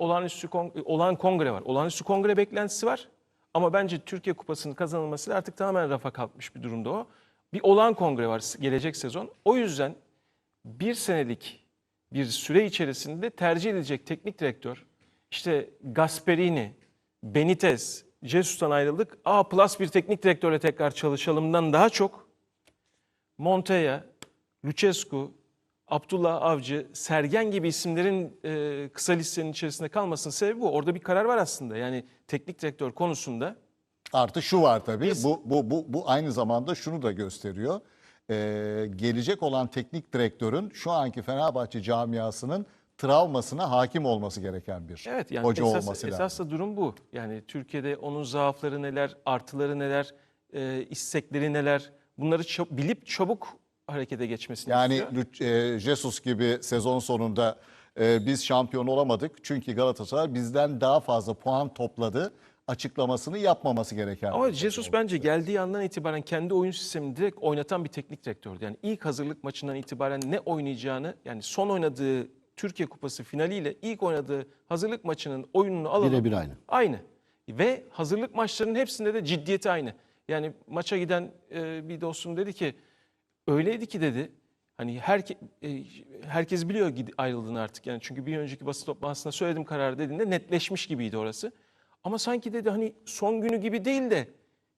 olağanüstü kon- olan kongre var. Olağanüstü kongre beklentisi var. Ama bence Türkiye Kupası'nın kazanılmasıyla artık tamamen rafa kalkmış bir durumda o. Bir olağan kongre var gelecek sezon. O yüzden bir senelik bir süre içerisinde tercih edilecek teknik direktör işte Gasperini, Benitez, Jesus'tan ayrıldık. A plus bir teknik direktörle tekrar çalışalımdan daha çok Montella, Lucescu, Abdullah Avcı, Sergen gibi isimlerin e, kısa listenin içerisinde kalmasının sebebi bu. Orada bir karar var aslında. Yani teknik direktör konusunda Artı şu var tabii. Biz- Bu, bu, bu, bu aynı zamanda şunu da gösteriyor. Ee, gelecek olan teknik direktörün şu anki Fenerbahçe camiasının travmasına hakim olması gereken bir Evet yani hoca esas, olması lazım. esas da durum bu. Yani Türkiye'de onun zaafları neler, artıları neler, e, istekleri neler bunları çab- bilip çabuk harekete geçmesini Yani istiyor. E, Jesus gibi sezon sonunda e, biz şampiyon olamadık. Çünkü Galatasaray bizden daha fazla puan topladı açıklamasını yapmaması gereken. Ama Jesus bence geldiği andan itibaren kendi oyun sistemini direkt oynatan bir teknik direktördü. Yani ilk hazırlık maçından itibaren ne oynayacağını yani son oynadığı Türkiye Kupası finaliyle ilk oynadığı hazırlık maçının oyununu alalım. Birebir aynı. Aynı. Ve hazırlık maçlarının hepsinde de ciddiyeti aynı. Yani maça giden e, bir dostum dedi ki öyleydi ki dedi hani herke, e, herkes biliyor ayrıldığını artık yani çünkü bir önceki basın toplantısında söyledim kararı dediğinde netleşmiş gibiydi orası. Ama sanki dedi hani son günü gibi değil de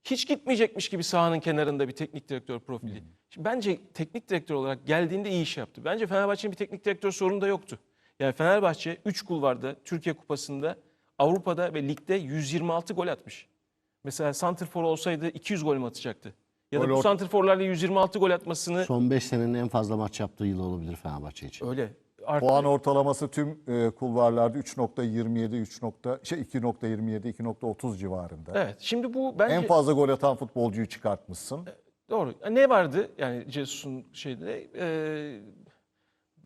hiç gitmeyecekmiş gibi sahanın kenarında bir teknik direktör profili. Şimdi bence teknik direktör olarak geldiğinde iyi iş yaptı. Bence Fenerbahçe'nin bir teknik direktör sorunu da yoktu. Yani Fenerbahçe 3 kulvarda Türkiye Kupası'nda Avrupa'da ve ligde 126 gol atmış. Mesela Santrfor olsaydı 200 gol mü atacaktı? Ya da Gol bu or- Santrforlarla 126 gol atmasını Son 5 senenin en fazla maç yaptığı yıl olabilir Fenerbahçe için. öyle arttı. Puan ortalaması tüm e, kulvarlarda 3.27, 3. nokta- şey 2.27, 2.30 civarında. Evet. Şimdi bu bence En fazla gol atan futbolcuyu çıkartmışsın. Doğru. Ne vardı yani Jesus'un şeyde? e,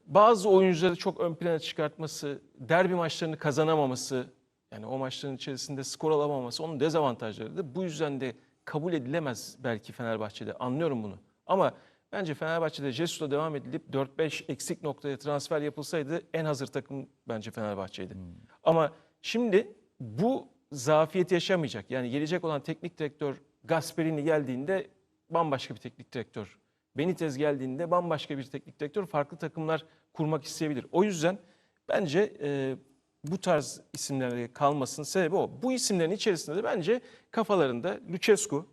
bazı oyuncuları çok ön plana çıkartması, derbi maçlarını kazanamaması, yani o maçların içerisinde skor alamaması onun dezavantajlarıydı. Bu yüzden de kabul edilemez belki Fenerbahçe'de. Anlıyorum bunu. Ama bence Fenerbahçe'de Jesus'la devam edilip 4-5 eksik noktaya transfer yapılsaydı en hazır takım bence Fenerbahçe'ydi. Ama şimdi bu zafiyeti yaşamayacak. Yani gelecek olan teknik direktör Gasperini geldiğinde bambaşka bir teknik direktör. Benitez geldiğinde bambaşka bir teknik direktör farklı takımlar kurmak isteyebilir. O yüzden bence e, bu tarz isimlere kalmasının sebebi o. Bu isimlerin içerisinde de bence kafalarında Lucescu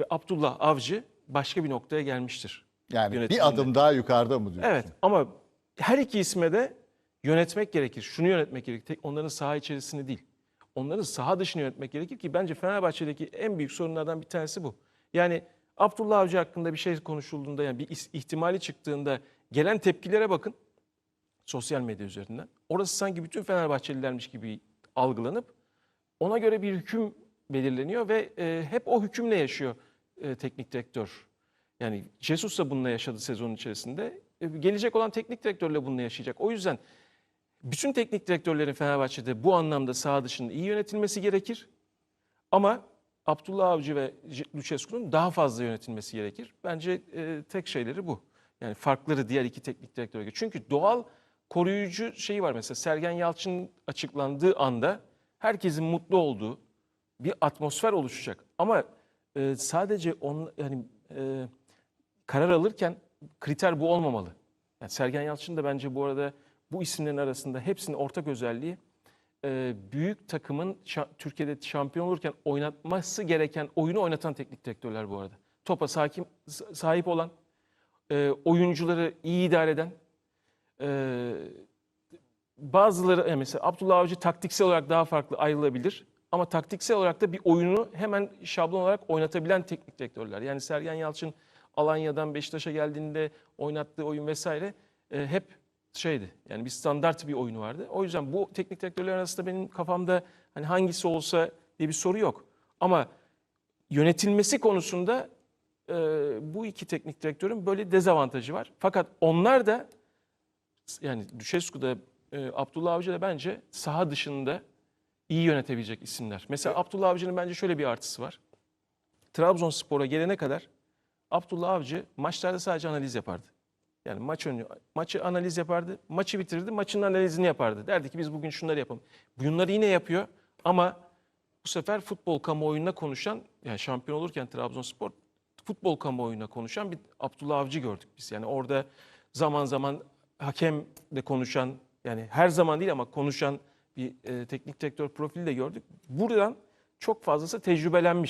ve Abdullah Avcı başka bir noktaya gelmiştir. Yani Yönetiminde. bir adım daha yukarıda mı diyorsun? Evet ama her iki isme de yönetmek gerekir. Şunu yönetmek gerekir. Tek onların saha içerisini değil. Onların saha dışını yönetmek gerekir ki bence Fenerbahçe'deki en büyük sorunlardan bir tanesi bu. Yani Abdullah Avcı hakkında bir şey konuşulduğunda yani bir ihtimali çıktığında gelen tepkilere bakın sosyal medya üzerinden. Orası sanki bütün Fenerbahçelilermiş gibi algılanıp ona göre bir hüküm belirleniyor ve e, hep o hükümle yaşıyor e, teknik direktör. Yani Jesus da bununla yaşadı sezonun içerisinde. E, gelecek olan teknik direktörle bununla yaşayacak. O yüzden bütün teknik direktörlerin Fenerbahçe'de bu anlamda saha dışında iyi yönetilmesi gerekir. Ama Abdullah Avcı ve Lucescu'nun daha fazla yönetilmesi gerekir. Bence e, tek şeyleri bu. Yani farkları diğer iki teknik direktöre göre. Çünkü doğal koruyucu şeyi var mesela Sergen Yalçın açıklandığı anda herkesin mutlu olduğu bir atmosfer oluşacak. Ama e, sadece on yani e, karar alırken kriter bu olmamalı. Yani Sergen Yalçın da bence bu arada bu isimlerin arasında hepsinin ortak özelliği e, büyük takımın şa- Türkiye'de şampiyon olurken oynatması gereken oyunu oynatan teknik direktörler bu arada. Topa sakin, sahip olan, e, oyuncuları iyi idare eden, e, bazıları yani mesela Abdullah Avcı taktiksel olarak daha farklı ayrılabilir. Ama taktiksel olarak da bir oyunu hemen şablon olarak oynatabilen teknik direktörler. Yani Sergen Yalçın Alanya'dan Beşiktaş'a geldiğinde oynattığı oyun vesaire e, hep şeydi. Yani bir standart bir oyunu vardı. O yüzden bu teknik direktörler arasında benim kafamda hani hangisi olsa diye bir soru yok. Ama yönetilmesi konusunda e, bu iki teknik direktörün böyle dezavantajı var. Fakat onlar da yani Düşescu'da e, Abdullah Avcı da bence saha dışında iyi yönetebilecek isimler. Mesela Abdullah Avcı'nın bence şöyle bir artısı var. Trabzonspor'a gelene kadar Abdullah Avcı maçlarda sadece analiz yapardı. Yani maç önü, maçı analiz yapardı, maçı bitirirdi, maçın analizini yapardı. Derdi ki biz bugün şunları yapalım. Bunları yine yapıyor ama bu sefer futbol kamuoyuna konuşan, yani şampiyon olurken Trabzonspor futbol kamuoyuna konuşan bir Abdullah Avcı gördük biz. Yani orada zaman zaman hakemle konuşan, yani her zaman değil ama konuşan bir e, teknik direktör profili de gördük. Buradan çok fazlası tecrübelenmiş.